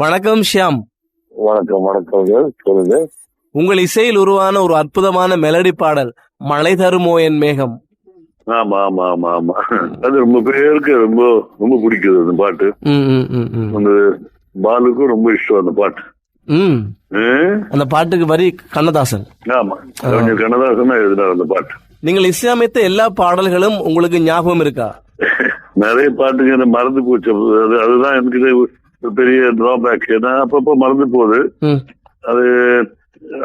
வணக்கம் ஷியாம். வணக்கம் வணக்கம் சொல்லுங்க. உங்கள் இசையில் உருவான ஒரு அற்புதமான மெலடி பாடல் மழை தருமோ என் மேகம். ஆமா ஆமா ஆமா ஆமா. அது ரொம்ப பேருக்கு ரொம்ப ரொம்ப பிடிக்குது அந்த பாட்டு. அந்த பாலுக்கும் ரொம்ப இஷ்டம் அந்த பாட்டு? அந்த பாட்டுக்கு வரி கண்ணதாசன். ஆமா. கவிஞர் கண்ணதாசன் தான் எழுதினார் அந்த பாட்டு. நீங்கள் இஸ்லாமியத்த எல்லா பாடல்களும் உங்களுக்கு ஞாபகம் இருக்கா? நிறைய பாட்டுங்க மறந்து போச்சு. அது அதுதான் எனக்கு பெரிய டிராபேக் ஏன்னா அப்பப்போ மறந்து போகுது. அது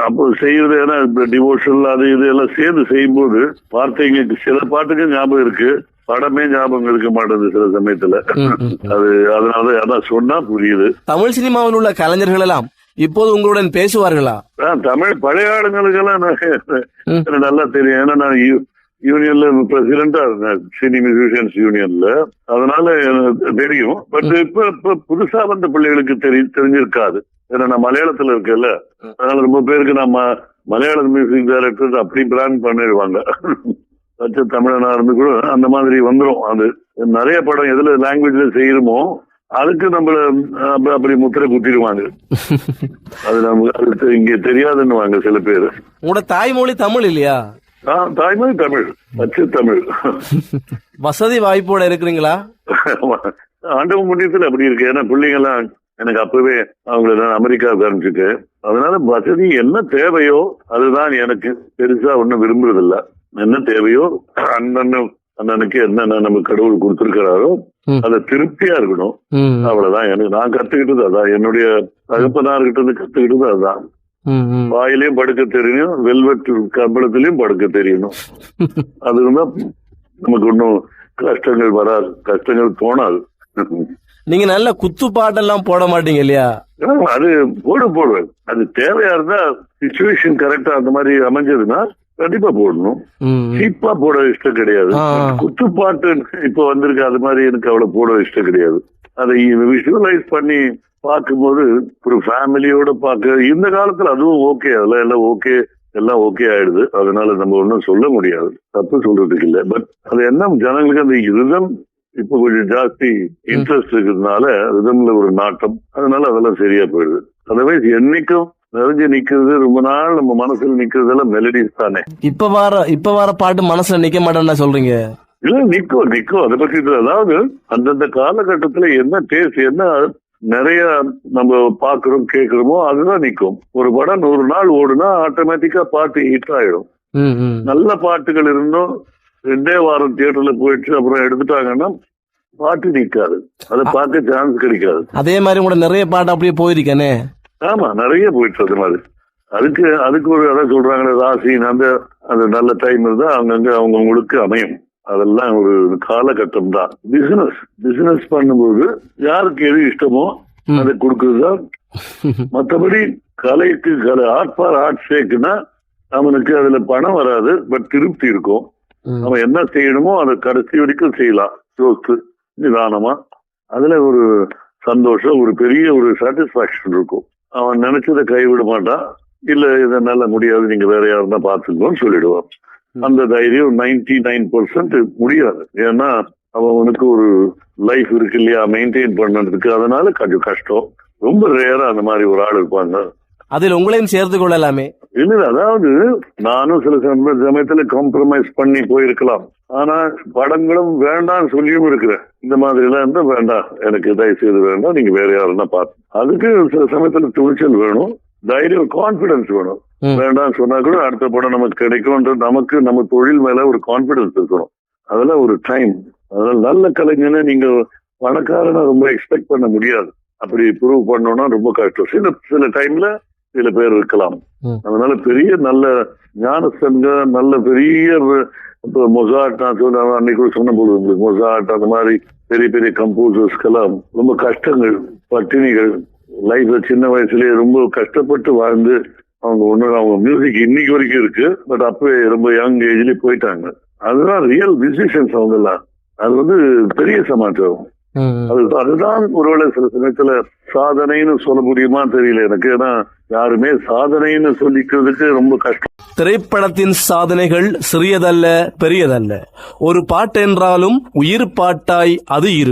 அப்போ செய்யறது ஏன்னா டிவோஷனல் அது இது எல்லாம் சேர்ந்து செய்யும்போது வார்த்தைங்க சில பாட்டுக்கு ஞாபகம் இருக்கு. படமே ஞாபகம் இருக்க மாட்டேங்குது சில சமயத்துல. அது அதனால அதான் சொன்னா புரியுது. தமிழ் சினிமாவில் உள்ள கலைஞர்கள் எல்லாம் இப்போது உங்களுடன் பேசுவார்களா? தமிழ் பழைய ஆளுங்களுக்கெல்லாம் நல்லா தெரியும். ஏன்னா நான் யூனியன்ல பிரசிடண்டா இருந்தேன் சினி மியூசிஷியன்ஸ் யூனியன்ல அதனால தெரியும். பட் இப்ப இப்ப புதுசா வந்த பிள்ளைகளுக்கு தெரி தெரிஞ்சிருக்காது. ஏன்னா நான் மலையாளத்துல இருக்கேன்ல. அதனால ரொம்ப பேருக்கு நம்ம மலையாள மியூசிக் டைரக்டர் அப்படி பிளான் பண்ணிடுவாங்க. பச்சை தமிழனா இருந்து கூட அந்த மாதிரி வந்துரும். அது நிறைய படம் எதுல லாங்குவேஜ்ல செய்யணுமோ அதுக்கு நம்மள அப்ப- அப்படி முத்திரை குத்திடுவாங்க. அது நமக்கு அது இங்க தெரியாதுன்னுவாங்க சில பேர். உங்களோட தாய்மொழி தமிழ் இல்லையா? தாய்மொழி தமிழ் அச்சு தமிழ். வசதி வாய்ப்போட இருக்கிறீங்களா? ஆண்டவன் முன்னியத்துல அப்படி இருக்கு. ஏன்னா பிள்ளைங்கெல்லாம் எனக்கு அப்பவே அவங்கள நான் அமெரிக்காவுக்கு அனுப்பிச்சிட்டேன் அதனால வசதி என்ன தேவையோ அதுதான் எனக்கு பெருசா ஒண்ணும் விரும்புறதில்ல. என்ன தேவையோ அண்ணன் அண்ணனுக்கு என்னென்ன நம்ம கடவுள் கொடுத்திருக்கிறாரோ. அதை திருப்தியா இருக்கணும். அவ்வளவுதான். எனக்கு நான் கத்துக்கிட்டது அதான். என்னுடைய தகப்பனார்கிட்ட இருந்து கத்துக்கிட்டது அதுதான். வாயிலையும் படுக்க தெரியணும் வெல்வெட் கம்பளத்திலையும் படுக்க தெரியணும் அது இருந்தா நமக்கு ஒன்றும் கஷ்டங்கள் வராது. கஷ்டங்கள் தோணாது நீங்க நல்ல குத்து பாட்டெல்லாம் போட மாட்டீங்க இல்லையா? அது போடு போடுவேன் அது தேவையா இருந்தா சுச்சுவேஷன் கரெக்டா அந்த மாதிரி அமைஞ்சதுன்னா கண்டிப்பா போடணும். சீப்பா போட இஷ்டம் கிடையாது. ஆ. குத்துப்பாட்டு இப்போ வந்திருக்கு அது மாதிரி எனக்கு அவ்வளவு போட இஷ்டம் கிடையாது. அதை விஷுவலைஸ் பண்ணி பார்க்கும்போது ஒரு ஃபேமிலியோட பார்க்க இந்த காலத்துல அதுவும் ஓகே அதெல்லாம் எல்லாம் ஓகே எல்லாம் ஓகே ஆயிடுது. அதனால நம்ம ஒன்றும் சொல்ல முடியாது. தப்பு சொல்றதுக்கு இல்லை. பட் அது என்ன ஜனங்களுக்கு அந்த ரிதம் இப்போ கொஞ்சம் ஜாஸ்தி இன்ட்ரெஸ்ட் இருக்கிறதுனால ரிதம்ல ஒரு நாட்டம். அதனால அதெல்லாம் சரியா போயிடுது. அதர்வைஸ் என்னைக்கும் நிறைஞ்சு நிக்கிறது ரொம்ப நாள் நம்ம மனசுல நிக்கிறதெல்லாம் மெலடிஸ் தானே. இப்ப வர இப்ப வர பாட்டு மனசுல நிக்க மாட்டேன்னு சொல்றீங்க? இல்ல நிக்கும் நிக்கும். அதை பத்தி அதாவது அந்தந்த காலகட்டத்துல என்ன டேஸ்ட் என்ன நிறைய நம்ம பாக்குறோம் கேக்குறோமோ அதுதான் நிக்கும். ஒரு படம் நூறு நாள் ஓடுனா ஆட்டோமேட்டிக்கா பாட்டு ஹிட் ஆயிடும். நல்ல பாட்டுகள் இருந்தும் ரெண்டே வாரம் தியேட்டர்ல போயிடுச்சு அப்புறம் எடுத்துட்டாங்கன்னா பாட்டு நிக்காது. அதை பார்க்க சான்ஸ் கிடைக்காது. அதே மாதிரி கூட நிறைய பாட்டு அப்படியே போயிருக்கேனே. ஆமா நிறைய போயிடுச்சு அது மாதிரி. அதுக்கு அதுக்கு ஒரு அதான் சொல்றாங்களே ராசி அந்த அந்த நல்ல டைம் இருந்தா அங்கங்க அவங்கவுங்களுக்கு அமையும். அதெல்லாம் ஒரு காலகட்டம் தான் பிசினஸ் பிசினஸ் பண்ணும்போது யாருக்கு எது இஷ்டமோ அதை கொடுக்கறது தான் மற்றபடி கலைக்கு கலை ஆர்ட் ஃபார் ஆர்ட் சேக்குன்னா அவனுக்கு அதுல பணம் வராது பட் திருப்தி இருக்கும். அவன் என்ன செய்யணுமோ அதை கடைசி வரைக்கும் செய்யலாம். யோசித்து நிதானமா. அதுல ஒரு சந்தோஷம் ஒரு பெரிய ஒரு சாட்டிஸ்பாக்சன் இருக்கும். அவன் நினைச்சதை கைவிட மாட்டான். இல்ல இதனால முடியாது நீங்க வேற யாருன்னா பாத்துக்கோன்னு சொல்லிடுவான். அந்த தைரியம் நைன்டி நைன் பர்சன்ட் முடியாது. ஏன்னா அவனுக்கு ஒரு லைஃப் இருக்கு இல்லையா மெயின்டைன் பண்ணதுக்கு. அதனால கொஞ்சம் கஷ்டம். ரொம்ப ரேரா அந்த மாதிரி ஒரு ஆள் இருப்பாங்க. அதில் உங்களையும் சேர்த்து கொள்ளலாமே. இல்ல அதாவது நானும் சில சம- சமயத்துல காம்ப்ரமைஸ் பண்ணி போயிருக்கலாம். ஆனா படங்களும் வேண்டாம் சொல்லியும் இருக்கிறேன். இந்த மாதிரி எல்லாம் இருந்தா வேண்டாம். எனக்கு தயவு செய்து வேண்டாம். நீங்க வேற யாருன்னா பார்த்து அதுக்கு சில சமயத்துல துணிச்சல் வேணும். தைரியம் கான்பிடன்ஸ் வேணும். வேண்டாம் சொன்னா கூட அடுத்த படம் நமக்கு கிடைக்கும்ன்ற நமக்கு நம்ம தொழில் மேல ஒரு கான்பிடன்ஸ் இருக்கணும். அதெல்லாம் ஒரு டைம் அதனால நல்ல கலைஞனை நீங்க பணக்காரனை ரொம்ப எக்ஸ்பெக்ட் பண்ண முடியாது. அப்படி ப்ரூவ் பண்ணோம்னா ரொம்ப கஷ்டம். சில சில டைம்ல சில பேர் இருக்கலாம். அதனால பெரிய நல்ல ஞானசங்க நல்ல பெரிய இப்போ மொசாட் நான் சொன்ன அன்னைக்கு சொன்ன போது உங்களுக்கு மொசாட் அந்த மாதிரி பெரிய பெரிய கம்போசர்ஸ்க்கெல்லாம் ரொம்ப கஷ்டங்கள் பட்டினிகள். லைஃப்ல சின்ன வயசுலயே ரொம்ப கஷ்டப்பட்டு வாழ்ந்து அவங்க ஒண்ணு அவங்க மியூசிக் இன்னைக்கு வரைக்கும் இருக்கு. பட் அப்பவே ரொம்ப யங் ஏஜ்லயே போயிட்டாங்க. அதுதான் ரியல் மியூசிஷியன்ஸ் அவங்க எல்லாம் அது வந்து பெரிய சமாச்சாரம். அது அதுதான் ஒருவேளை சில சமயத்துல சாதனைன்னு சொல்ல முடியுமா தெரியல எனக்கு. ஏன்னா யாருமே சாதனைன்னு சொல்லிக்கிறதுக்கு ரொம்ப கஷ்டம். திரைப்படத்தின் சாதனைகள் சிறியதல்ல பெரியதல்ல. ஒரு பாட்டென்றாலும் உயிர் பாட்டாய் அது இரு